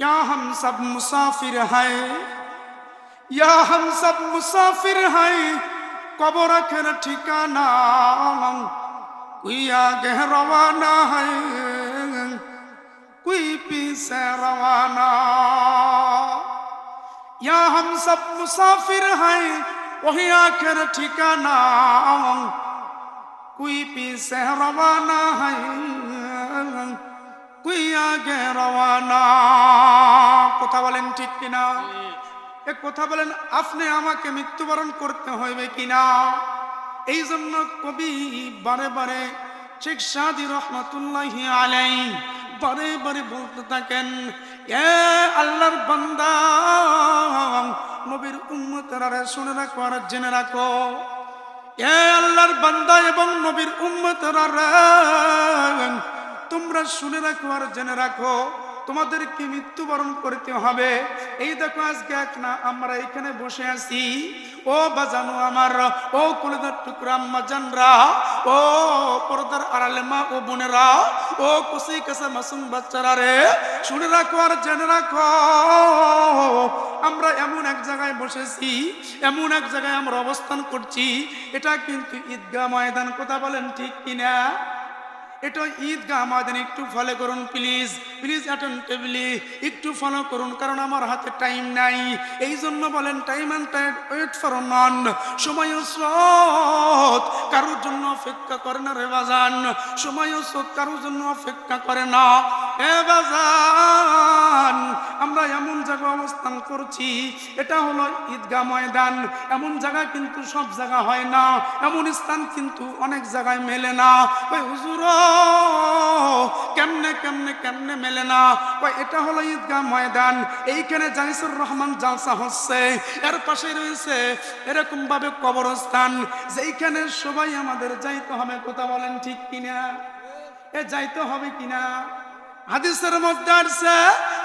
یا ہم سب مسافر ہیں یا ہم سب مسافر ہیں قبر کر ٹھکانا کوئی آگے روانہ ہے کوئی پیچھے روانہ یا ہم سب مسافر ہیں وہی آ کر ٹھکانا کوئی پیچھے روانہ ہے কুইয়া রওয়ানা। কথা বলেন ঠিক কিনা? এ কথা বলেন, আপনি আমাকে মৃত্যুবরণ করতে হইবে কিনা? এই জন্য কবি বারে বারে শেখ সাদি রহমতুল্লাহ আলাই বারে বারে বলতে থাকেন, এ আল্লাহর বান্দা, নবীর উম্মতেরা শুনে রাখো আর জেনে রাখো। এ আল্লাহর বান্দা এবং নবীর উম্মতেরা তোমরা শুনে রাখো আর জেনে রাখো, তোমাদেরকে মৃত্যুবরণ করতে হবে। এই দেখো আজকে এক না, আমরা এখানে বসে আছি। ও বাজানো আমার, ও কুলদার টুকরা আম্মা জানরা, ও পর্দার আড়ালে মা ও বোনেরা, ও কুসি কাছে মাসুম বাচ্চারা রে, শুনে রাখো আর জেনে রাখো। আমরা এমন এক জায়গায় বসেছি, এমন এক জায়গায় আমরা অবস্থান করছি, এটা কিন্তু ঈদগাহ ময়দান, কথা বলেন ঠিক কিনা? এটা ঈদগাহ আমাদের একটু ফলো করুন প্লিজ প্লিজ অ্যাটেন্টিভলি একটু ফলো করুন, কারণ আমার হাতে টাইম নাই। এই জন্য বলেন time and time wait for none সময় স্রোত, কারোর জন্য অপেক্ষা করে না রে বাজান। সময় স্রোত, কারোর জন্য অপেক্ষা করে না। আমরা এমন জায়গায় অবস্থান করছি, এটা হলো ঈদগাহ ময়দান। এমন জায়গা কিন্তু সব জায়গা হয় না, এমন স্থান কিন্তু অনেক জায়গায় মেলে না। ওই হুজুর, কেমনে কেমনে কেমনে মেলে না? ওই এটা হলো ঈদগাহ ময়দান। এইখানে জাহিসুর রহমান জালসা হচ্ছে, এর পাশে রয়েছে এরকম ভাবে কবরস্থান, যেইখানে সবাই আমাদের যাইতে হবে, কথা বলেন ঠিক কিনা? এ যাইতে হবে কিনা? হাদিসের মধ্যে আসছে,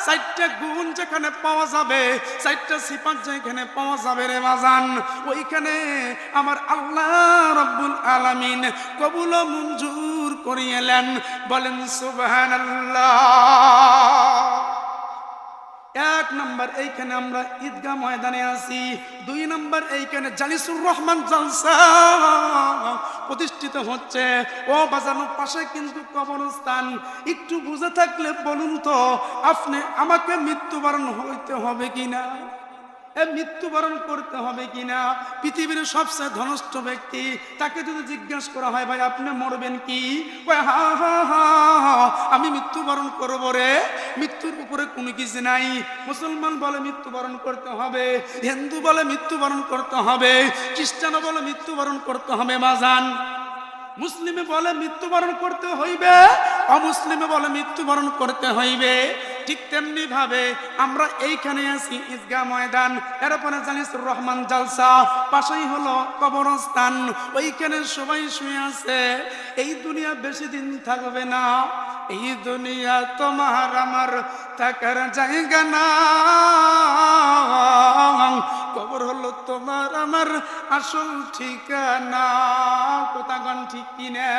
চারটা গুণ যেখানে পাওয়া যাবে, চারটা সিপাত যেখানে পাওয়া যাবে রে বাজান। ওইখানে আমার আল্লাহ রব্বুল আলামিন কবুল মঞ্জুর করিয়েলেন বলেন সুবহানাল্লাহ। এক নম্বর এইখানে আমরা ঈদগাহ ময়দানে আছি, দুই নম্বর এইখানে জালিসুর রহমান জলসা প্রতিষ্ঠিত হচ্ছে। ও বাজানোর পাশে কিন্তু কবরস্থান। একটু বুঝে থাকলে বলুন তো, আপনি আমাকে মৃত্যুবরণ হইতে হবে কিনা? মৃত্যুবরণ করতে হবে কিনা? পৃথিবীর সবচেয়ে ধনস্থ ব্যক্তি, তাকে যদি জিজ্ঞাসা করা হয়, ভাই, আপনি মরবেন কি? হা হা হা আমি মৃত্যুবরণ করব রে। মৃত্যুর উপরে কোনো কিছু নাই। মুসলমান বলে মৃত্যুবরণ করতে হবে, হিন্দু বলে মৃত্যুবরণ করতে হবে, খ্রিস্টানও বলে মৃত্যুবরণ করতে হবে মাজান মুসলিমে বলে মৃত্যুবরণ করতে হইবে, অমুসলিমে বলে মৃত্যুবরণ করতে হইবে। ঠিক তেমনি ভাবে আমরা এইখানে আছি ঈদগাহ ময়দান। এরপরে জানিসুর রহমান জালসা, পাশেই হলো কবরস্থান। ওইখানে সবাই শুয়ে আছে। এই দুনিয়া বেশি দিন থাকবে না। এই দুনিয়া তোমার আমার থাকার জায়গা না। কবর হলো তোমার আমার আসল ঠিকানা। কোথাগণ ঠিক কিনা?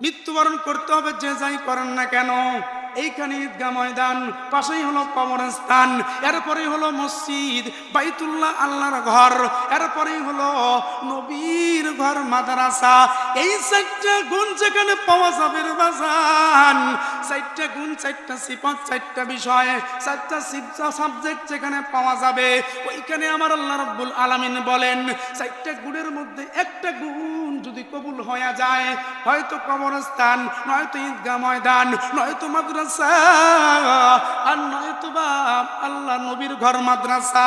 মৃত্যুবরণ করতে হবে যে যাই করেন না কেন? এইখানে ঈদগা ময়দান, পাশেই হলো কবরস্থান, এরপরেই হলো মসজিদ, বাইতুল্লাহ আল্লাহর ঘর, এরপরেই হলো নবীর ঘর, মাদ্রাসা। এই চারটা গুণ যেখানে পাওয়া যাবে বাজান, চারটা গুণ, চারটা সিপত চারটা বিষয়, চারটা সাবজেক্ট যেখানে পাওয়া যাবে, ওইখানে আমার আল্লাহ রব্বুল আলামিন বলেন, চারটা গুণের মধ্যে একটা গুণ কবুল হয়ে যায়। হয়তো কবরস্থান, নয়তো ঈদগা ময়দান, নয়তো মাদ্রাসা, আর নয়তো বা আল্লাহ নবীর ঘর মাদ্রাসা।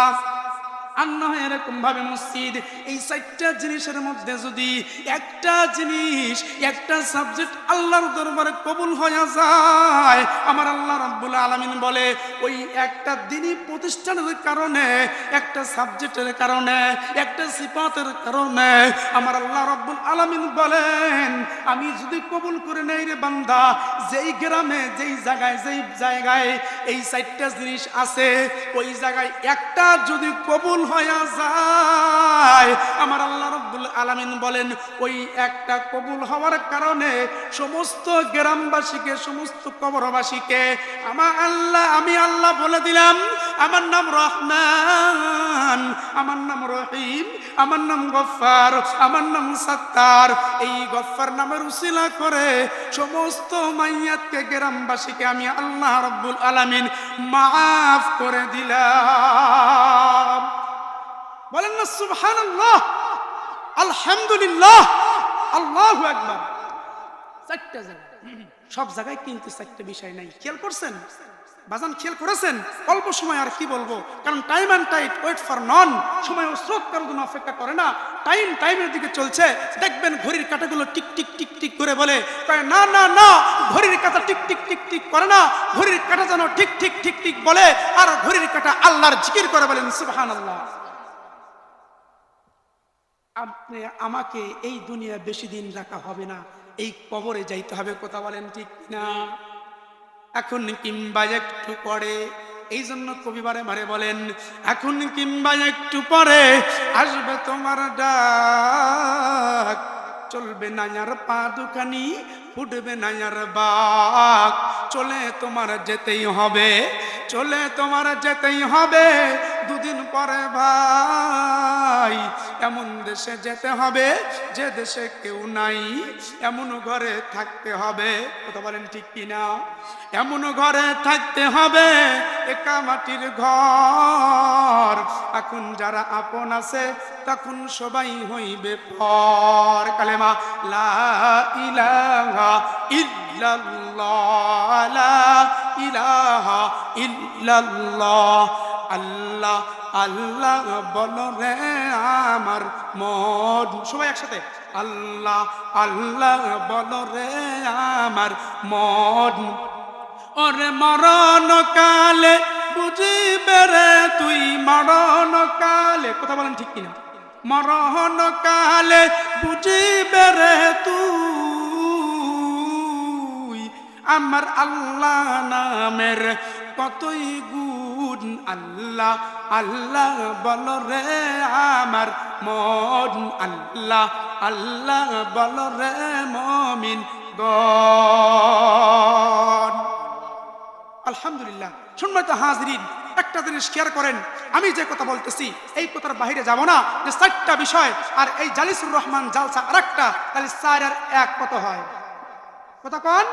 আর না হয় এরকম ভাবে মসজিদ, এই চারটা জিনিসের মধ্যে যদি একটা জিনিস, একটা সাবজেক্ট আল্লাহর দরবারে কবুল হয়ে যায়, আমার আল্লাহ রাব্বুল আলামিন বলে, ওই একটা দিনই প্রতিষ্ঠানের কারণে, একটা সাবজেক্টের কারণে, একটা সিফাতের কারণে, আমার আল্লাহ রাব্বুল আলামিন বলেন, আমি যদি কবুল করে নেই রে বান্দা, যেই গ্রামে, যেই জায়গায় যেই জায়গায় এই চারটা জিনিস আছে, ওই জায়গায় একটা যদি কবুল হয়ে যায়, আমার আল্লাহ রব্বুল আলমিন বলেন, ওই একটা কবুল হওয়ার কারণে সমস্ত গ্রামবাসীকে, সমস্ত কবরবাসীকে, আমার আল্লাহ, আমি আল্লাহ বলে দিলাম আমার নাম রহমান, আমার নাম রহিম, আমার নাম গফার, আমার নাম সত্তার। এই গফার নামের উসিলা করে সমস্ত মাইয়াতকে, গ্রামবাসীকে আমি আল্লাহ রব্বুল আলামিন মাফ করে দিলাম। বলেন না, সুবহানাল্লাহ, আলহামদুলিল্লাহ, আল্লাহ আকবার। চারটা জায়গা সব জায়গায় কিন্তু চারটা বিষয় নাই। খেয়াল করছেন? বাজান খেয়াল করেছেন? অল্প সময় আর কি বলব? কারণ time and tide wait for none সময় ও স্রোত কারোর জন্য অপেক্ষা করে না। টাইম টাইমের দিকে চলছে। দেখবেন ঘড়ির কাঁটাগুলো টিক টিক টিক টিক করে বলে। না না না, ঘড়ির কাঁটা টিক টিক টিক টিক করে না। ঘড়ির কাঁটা যেন ঠিক ঠিক ঠিক ঠিক বলে আর ঘড়ির কাঁটা আল্লাহর জিকির করে বলেন, সুবহানাল্লাহ। আপনি, আমাকে এই দুনিয়া বেশি দিন রাখা হবে না। এই কবরে যাইতে হবে, কথা বলেন ঠিক না এখন কিংবা একটু পরে। এই জন্য কবি বারে বারে বলেন, এখন কিংবা একটু পরে আসবে তোমার ডাক। চলবে নায়ার পা দুখানি, ফুটবে নায়ার বাক। চলে তোমার যেতেই হবে, চলে তোমার যেতেই হবে। দুদিন পরে ভাই এমন দেশে যেতে হবে, যে দেশে কেউ নাই এমন ঘরে থাকতে হবে। কথা বলেন ঠিক কিনা? এমন ঘরে থাকতে হবে একা মাটির ঘর। এখন যারা আপন আছে, তখন সবাই হইবে পর। কালেমা, লা ইলাহা ইল্লাল্লাহ, লা ইলাহা ইল্লাল্লাহ। আল্লাহ আল্লাহ বল রে আমার মন। সবাই একসাথে, আল্লাহ আল্লাহ বল রে আমার মন। ওরে মরণ কালে বুঝিবে রে তুই মরণ কালে কথা বলেন ঠিক কিনা? মরণ কালে বুঝিবে রে তুই আমার আল্লাহ নামের কতই গুণ আল্লাহ আল্লাহ বল রে আমার মন, আল্লাহ আল্লাহ বল রে মমিন গণ। আলহামদুলিল্লাহ, সম্মানিত হাজরিন, একটা জিনিস শেয়ার করেন, আমি যে কথা বলতেছি, এই কথার বাইরে যাব না, যে চারটা বিষয়, আর এই জালিসুর রহমান জালসা আর একটা তাহলে চার আর এক কত হয়? কথা কন?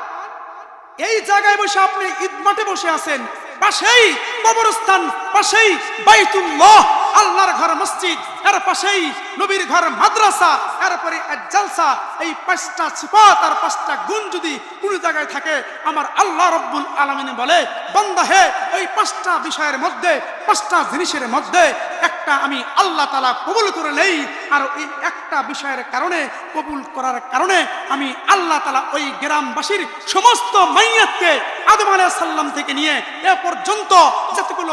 এই জায়গায় বসে আপনি ঈদ মাঠে বসে আছেন পাশেই কবরস্থান, পাশেই বাইতুল্লাহ, আল্লাহর ঘর মসজিদ, এর পাশেই নবীর ঘর মাদ্রাসা এরপরে জালসা। এই পাঁচটা সিফাত আর পাঁচটা গুণ যদি কোন জায়গায় থাকে, আমার আল্লাহ রব্বুল আলমিন বলে, বন্দা হে ওই পাঁচটা বিষয়ের মধ্যে, পাঁচটা জিনিসের মধ্যে একটা আমি আল্লাহ তালা কবুল করে নেই, আর এই একটা বিষয়ের কারণে, কবুল করার কারণে আমি আল্লাহ তালা ওই গ্রামবাসীর সমস্ত মাইয়াতকে আদম আলাহ সাল্লাম থেকে নিয়ে এ পর্যন্ত যতগুলো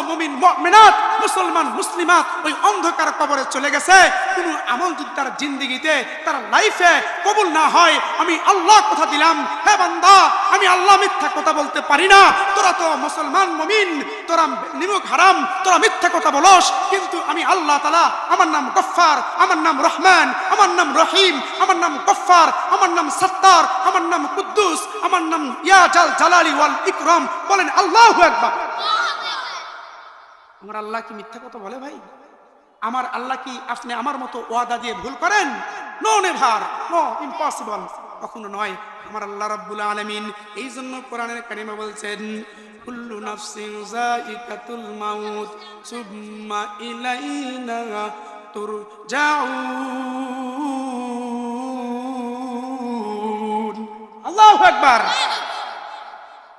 মেনাত মুসলমান, মুসলিমাত ওই অন্ধকার কবরে চলে গেছে, কোন আমল যদি তার জিন্দিগিতে, তার লাইফে কবুল না হয়, আমি আল্লাহ কথা দিলাম হ্যাঁ বান্দা, আমি আল্লাহ মিথ্যা কথা বলতে পারি না তোরা তো মুসলমান মুমিন, তোরা নিমুখ হারাম, তোরা মিথ্যা কথা বলস, কিন্তু আমি আল্লাহ তালা আমার নাম গফফার, আমার নাম রহমান, আমার নাম রহিম, আমার নাম গফফার, আমার নাম সত্তার, আমার নাম কুদ্দুস, আমার নাম ইয়া জাল জালালি ওয়াল ইকরাম। বলেন আল্লাহু আকবার। আমার আল্লাহ কি মিথ্যা কথা বলে ভাই? আমার আল্লাহ কি আপনি আমার মতো ওয়াদা দিয়ে ভুল করেন? No never, no impossible. কখনো নয়। আমার আল্লাহ রাব্বুল আলামিন এই জন্য কোরআনের কারিমা বলছেন, কুল্লু নাফসিন যায়িকাতুল মাউত, সুম্মা ইলাইনা তুরজাউন। আল্লাহু আকবার।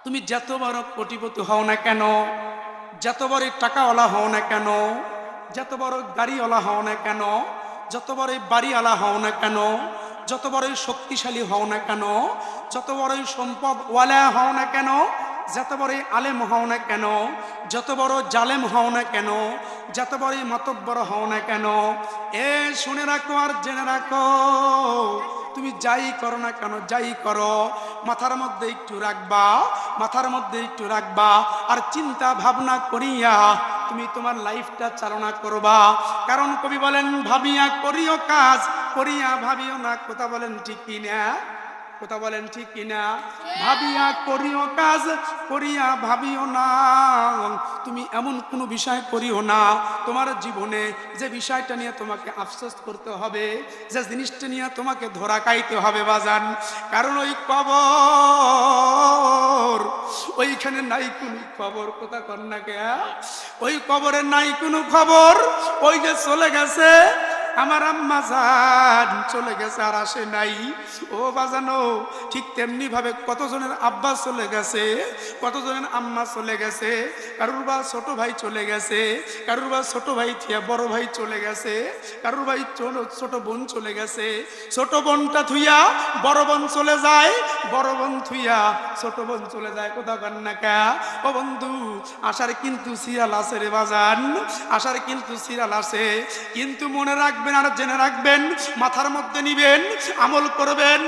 তুমি যত বড় কোটিপতি হও না কেন, যত বড় টাকাওয়ালা হও না কেন, যত বড় গাড়িওয়ালা হও না কেন, যত বড় বাড়িওয়ালা হও না কেন যত বড়ই শক্তিশালী হও না কেন, যত বড়ই সম্পদওয়ালা হও না কেন, যত বড়ই আলেম হও না কেন, যত বড় জালেম হও না কেন, যত বড়ই মতব্বর হও না কেন, এ শুনে রাখো আর জেনে রাখো তুমি যাই করো না কেন, যাই করো। মাথার মধ্যে একটু রাখবা, মাথার মধ্যে একটু রাখবা, আর চিন্তা ভাবনা করিয়া তুমি তোমার লাইফটা চালনা করবা। কারণ কবি বলেন, ভাবিয়া করিও কাজ, করিয়া ভাবিও না, কথা বলেন ঠিক কিনা? কথা বলেন ঠিক কিনা? ভাবিয়া করিও কাজ, করিয়া ভাবিও না। তুমি এমন কোনো বিষয় করিও না। তোমার জীবনে যে বিষয়টা নিয়ে তোমাকে আফসোস করতে হবে, যে জিনিসটা নিয়ে তোমাকে ধরা খাইতে হবে বাজান, কারণ ওই কবর, ওইখানে নাই কোনো খবর, কোথা কন্যাকে ওই কবরে নাই কোনো খবর, ওই যে চলে গেছে আমার আম্মা যান চলে গেছে আর আসে নাই। ও বাজানো, ঠিক তেমনি ভাবে কতজনের আব্বা চলে গেছে, কতজনের আম্মা চলে গেছে, কারুর বা ছোট ভাই চলে গেছে, কারুর বা ছোট ভাই থিয়া বড় ভাই চলে গেছে, কারুর ভাই ছোট- বোন চলে গেছে, ছোট বোনটা থুইয়া বড় বোন চলে যায়, বড় বোন থুইয়া ছোট বোন চলে যায়, কোথা কান্নাকা ও বন্ধু আসার কিন্তু সিরিয়াল আছে রে বাজান আসার কিন্তু সিরিয়াল আছে, কিন্তু মনে রাখবেন আর জেনে রাখবেন, মাথার মধ্যে নিবেন, আমল করবেন।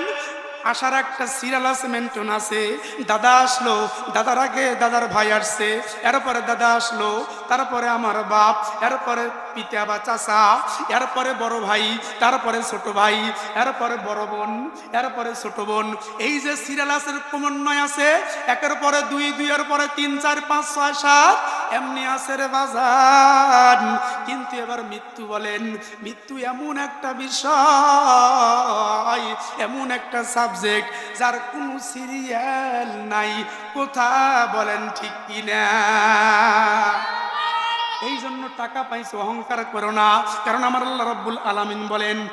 আসার একটা সিরিয়াল আছে মেন্টন আছে। দাদা আসলো, দাদার আগে দাদার ভাই আসছে, এরপরে দাদা আসলো, তারপরে আমার বাপ, এরপরে পিতা বা চাচা, এরপরে বড় ভাই, তারপরে ছোট ভাই, এরপরে বড় বোন, এরপরে ছোট বোন। এই যে সিরিয়াল আছে ক্রমান্বয় আছে, একের পরে দুই, দুইয়ের পরে তিন, চার, পাঁচ, ছয়, সাত এমনি আছে রে কিন্তু এবার মৃত্যু বলেন, মৃত্যু এমন একটা বিষয়, এমন একটা সাবজেক্ট যার কোনো সিরিয়াল নাই। কোথা বলেন ঠিক কিনা? এই জন্য টাকা পাইছো, অহংকার করো না। কারণ আমার আল্লাহ রব্বুল আলামিন বলেন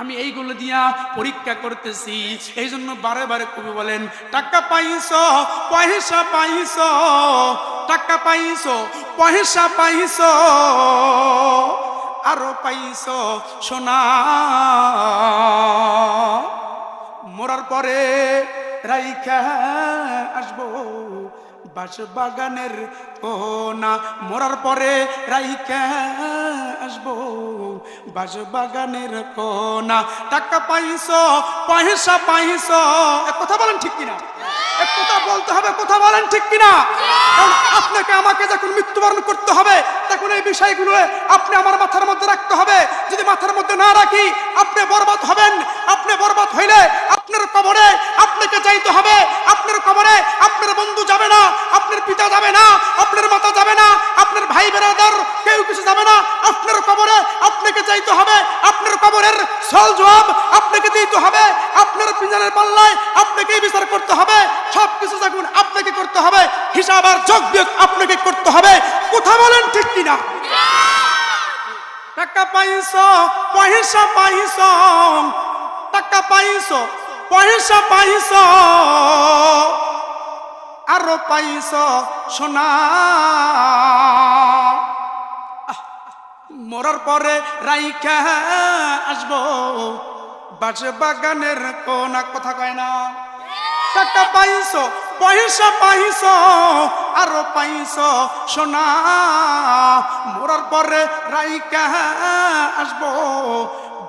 আমি এইগুলো দিয়া পরীক্ষা করতেছি। এই জন্য বারে বারে কবি বলেন, টাকা পাইছ, পয়সা পাইছ, টাকা পাইছ, পয়সা পাইছ, আরও পাইছ, সোনা। মরার পরে রাইখা আসব। বাস বাগানের কোনা। মরার পরে রাইখা আসব বাস বাগানের কোনা। টাকা পাইছ, পয়সা পাইছ। কথা বলেন ঠিক কিনা? কথা বলতে হবে কথা বলেন ঠিক কিনা? আপনাকে আমাকে যখন মৃত্যুবরণ করতে হবে, তখন এই বিষয়গুলো আপনি আমার মাথার মধ্যে রাখতে হবে। যদি মাথার মধ্যে না রাখি, আপনি বরবাদ হবেন। আপনি বরবাদ হইলে আপনার কবরে আপনাকে যাইতে হবে আপনার কবরে আপনার বন্ধু যাবে না আপনার পিতা যাবে না, আপনার মাতা যাবে না, আপনার ভাই বেরাদার, কেউ কিছু যাবে না, আপনার কবরে আপনাকে যাইতে হবে, আপনার কবরের সল জবাব আপনাকে দিতে হবে, আপনার পিঞ্জানের পাল্লায় আপনাকেই বিচার করতে হবে সব কিছু যখন আপনাকে করতে হবে, হিসাব আর যোগ বিয়োগ আপনাকে করতে হবে, কথা বলেন ঠিক কিনা? টাকা পাইছ, পয়সা পাইছ, টাকা পাইছ, পয়সা পাইছ, আরও পাইছ সোনা মরার পরে রাইখা আসব। বাসে বাগানের কোনা, কথা কয় না। টাকা পাইছ, পয়সা পাইছ, আরও পাইছ সোনা মরার পরে রাইকা আসব।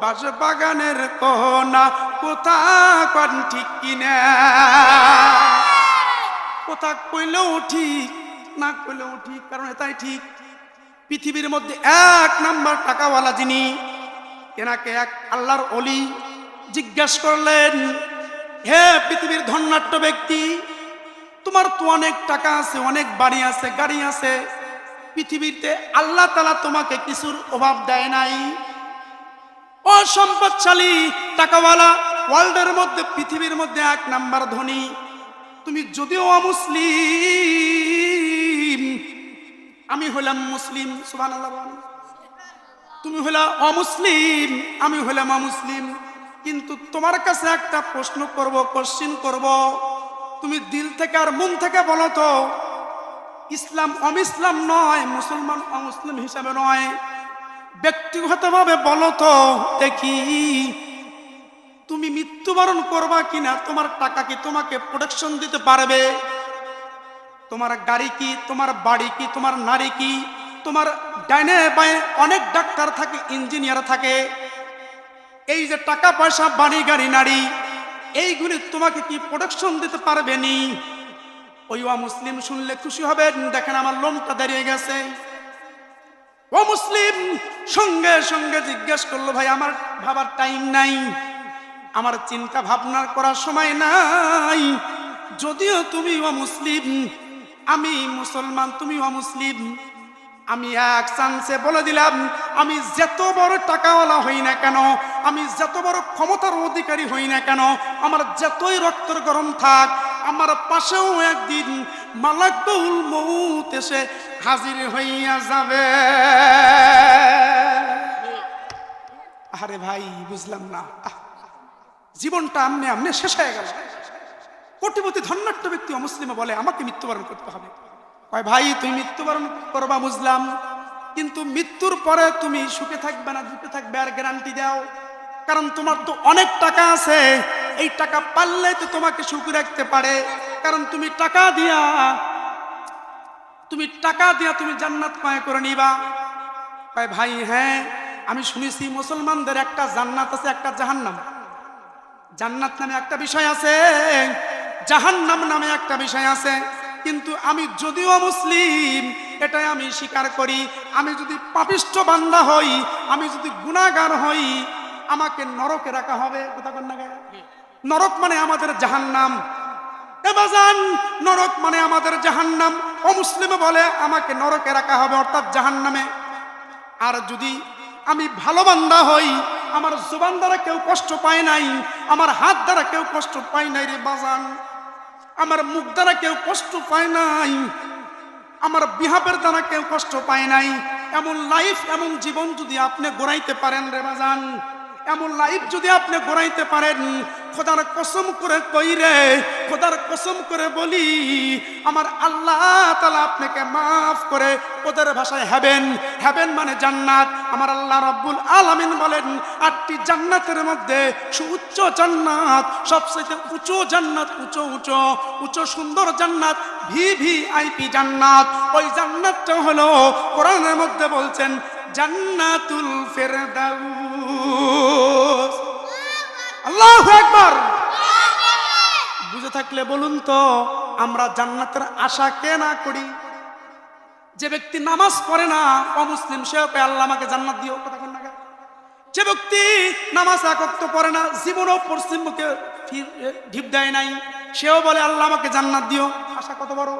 বাস বাগানের কোনা, কোথা কন ঠিক কিনা। কোথা কইলেও ঠিক, না কইলেও ঠিক, কারণ এটাই ঠিক। পৃথিবীর মধ্যে এক নাম্বার টাকাওয়ালা যিনি, এনাকে এক আল্লাহর অলি জিজ্ঞাসা করলেন, হে পৃথিবীর ধন্যাট্য ব্যক্তি, তোমার তো অনেক টাকা আছে, অনেক বাড়ি আছে, গাড়ি আছে। পৃথিবীতে আল্লাহ তালা তোমাকে কিছুর অভাব দেয় নাই। অসম্পদশালী টাকাওয়ালা ওয়ার্ল্ডের মধ্যে, পৃথিবীর মধ্যে এক নাম্বার ধনী। তুমি যদিও অমুসলিম, আমি হলাম মুসলিম সুবান তুমি হলা অমুসলিম, আমি হলাম অমুসলিম। কিন্তু তোমার কাছে একটা প্রশ্ন করব কোশ্চিন করব। তুমি দিল থেকে আর মন থেকে বলো তো, ইসলাম অমিসলাম নয়, মুসলমান অমুসলিম হিসাবে নয়। ব্যক্তিগতভাবে বলো তো, দেখি। তুমি মৃত্যুবরণ করবা কিনা? তোমার টাকা কি তোমাকে প্রোটেকশন দিতে পারবে? তোমার গাড়ি কি, তোমার বাড়ি কি, তোমার নারী কি? তোমার ডাইনে বায়ে অনেক ডাক্তার থাকে ইঞ্জিনিয়ার থাকে। এই যে টাকা পয়সা, বাড়ি, গাড়ি, নারী, এইগুলি তোমাকে কি প্রোটেকশন দিতে পারবে নি? ওই ওয়া মুসলিম শুনলে খুশি হবে। দেখেন আমার লোমটা দাঁড়িয়ে গেছে। ও মুসলিম সঙ্গে সঙ্গে জিজ্ঞেস করল, ভাই, আমার ভাবার টাইম নাই। আমার চিন্তা ভাবনা করার সময় নাই। যদিও তুমি মুসলিম, আমি মুসলমান, তুমি মুসলিম, আমি এক চান্সে বলে দিলাম, আমি যত বড় টাকাওয়ালা হই না কেন, আমি যত বড় ক্ষমতার অধিকারী হই না কেন, আমার যতই রক্তের গরম থাক, আমার পাশেও একদিন মালাকুল মৌত এসে হাজির হইয়া যাবে। আরে ভাই, বুঝলাম না। জীবনটা আমনে আমনে শেষ হয়ে গেল। কোটিপতি ধন্যাট্য ব্যক্তি অমুসলিমে বলে, আমাকে মৃত্যুবরণ করতে হবে। কয়, ভাই, তুমি মৃত্যুবরণ করবা বুঝলাম, কিন্তু মৃত্যুর পরে তুমি সুখে থাকবে না, দুঃখে থাকবে, আর গ্যারান্টি দাও। কারণ তোমার তো অনেক টাকা আছে, এই টাকা পারলে তো তোমাকে সুখে রাখতে পারে। কারণ তুমি টাকা দিয়া, তুমি টাকা দিয়া তুমি জান্নাত পায় করে নিবা। কয়, ভাই হ্যাঁ আমি শুনেছি মুসলমানদের একটা জান্নাত আছে, একটা জাহান্নাম। জান্নাত নামে একটা বিষয় আছে, জাহান্নাম নামে একটা বিষয় আছে। কিন্তু আমি যদিও মুসলিম, এটাই আমি স্বীকার করি, আমি যদি পাপিষ্ঠ বান্দা হই, আমি যদি গুণাগার হই, আমাকে নরকে রাখা হবে। কথা কন না গায়ে? নরক মানে আমাদের জাহান্নাম। নরক মানে আমাদের জাহান্নাম। অমুসলিমে বলে, আমাকে নরকে রাখা হবে অর্থাৎ জাহান্নামে। আর যদি আমি ভালো বান্দা হই আমার জুবান দ্বারা কেউ কষ্ট পায় নাই, আমার হাত দ্বারা কেউ কষ্ট পায় নাই রে বাজান। আমার মুখ দ্বারা কেউ কষ্ট পায় নাই, আমার বিহাবের দ্বারা কেউ কষ্ট পায় নাই। এমন লাইফ এমন জীবন যদি আপনি গড়াইতে পারেন রে বাজান, এমন লাইফ যদি আপনি গড়াইতে পারেন খোদার কসম করে কই রে? খোদার কসম করে বলি, আমার আল্লাহ তালা আপনাকে মাফ করে ওদের ভাষায় হ্যাবেন। হ্যাবেন মানে জান্নাত। আমার আল্লাহ রব্বুল আলামিন বলেন, আটটি জান্নাতের মধ্যে সুউচ্চ জান্নাত সবচেয়ে উঁচু জান্নাত, উঁচু উঁচু উঁচু সুন্দর জান্নাত ভি ভি আইপি জান্নাত। ওই জান্নাতটা হলো কোরআনের মধ্যে বলছেন, জান্নাতুল ফেরদাউস। আল্লাহু আকবার। বুঝে থাকলে বলুন তো আমরা জান্নাতের আশা কে না করি? যে ব্যক্তি নামাজ পড়ে না অমুসলিম সেও কে আল্লাহ আমাকে জান্নাত দিও কথা না যে ব্যক্তি নামাজ একত্র পড়ে না জীবনও পশ্চিম মুখে ঢিপ দেয় নাই সেও বলে আল্লাহ আমাকে জান্নাত দিও আশা কত বড়?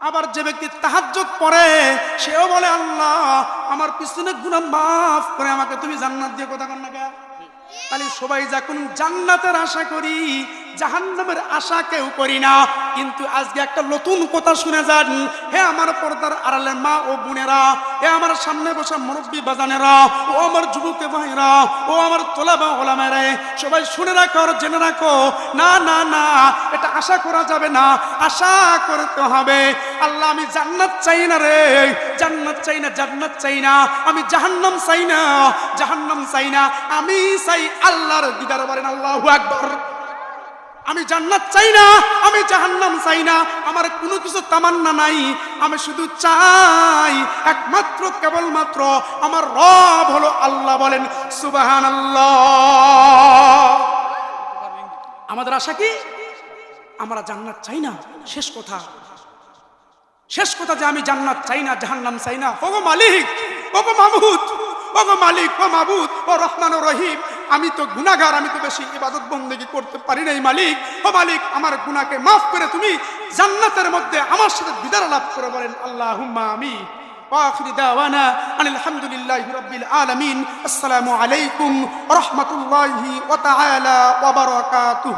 আবার যে ব্যক্তি তাহাজ্জুদ পড়ে সেও বলে আল্লাহ আমার পিছনে গুনাহ মাফ করে আমাকে তুমি জান্নাত দিও কথা কন না? তাহলে সবাই যখন জান্নাতের আশা করি জাহান্নামের আশা কেউ করি না। কিন্তু আজকে একটা নতুন কথা শুনে যান। হে আমার পর্দার আড়ালে মা ও বোনেরা, হে আমার সামনে বসা মুরব্বী বাজানেরা, ও আমার যুবকে ভাইরা ও আমার তোলাবা ওলামেরে সবাই শুনে রাখো আর জেনে রাখো। না না না, এটা আশা করা যাবে না। আশা করতে হবে। আল্লাহ, আমি জান্নাত চাই না রে। জান্নাত চাই না, জান্নাত চাই না। আমি জাহান্নাম চাই না, জাহান্নাম চাই না। আমি চাই আল্লাহর দিদার বলেন আল্লাহ আকবার। আমি জান্নাত চাই না, আমি জাহান্নাম চাই না, আমার কোনো কিছু তামান্না নাই, আমি শুধু চাই একমাত্র, কেবলমাত্র আমার রব হলো আল্লাহ বলেন সুবাহান আমাদের আশা কি? আমরা জান্নাত চাই না, শেষ কথা। শেষ কথা যে আমি জান্নাত চাই না, জাহান্নাম চাই না। ওগো মালিক, ওগো মামুদ, ওগো মালিক ও মাবুদ, ও রহমান ও রহিম আমি তো গুনাহগার আমি তো বেশি ইবাদত বন্দেগি করতে পারি নাই মালিক ও মালিক আমার গুনাহকে মাফ করে তুমি জান্নাতের মধ্যে আমার সাথে দিদার লাভ করে বলেন আল্লাহ আমি واخر دعوانا ان الحمد لله رب العالمين السلام عليكم ورحمه الله وتعالى وبركاته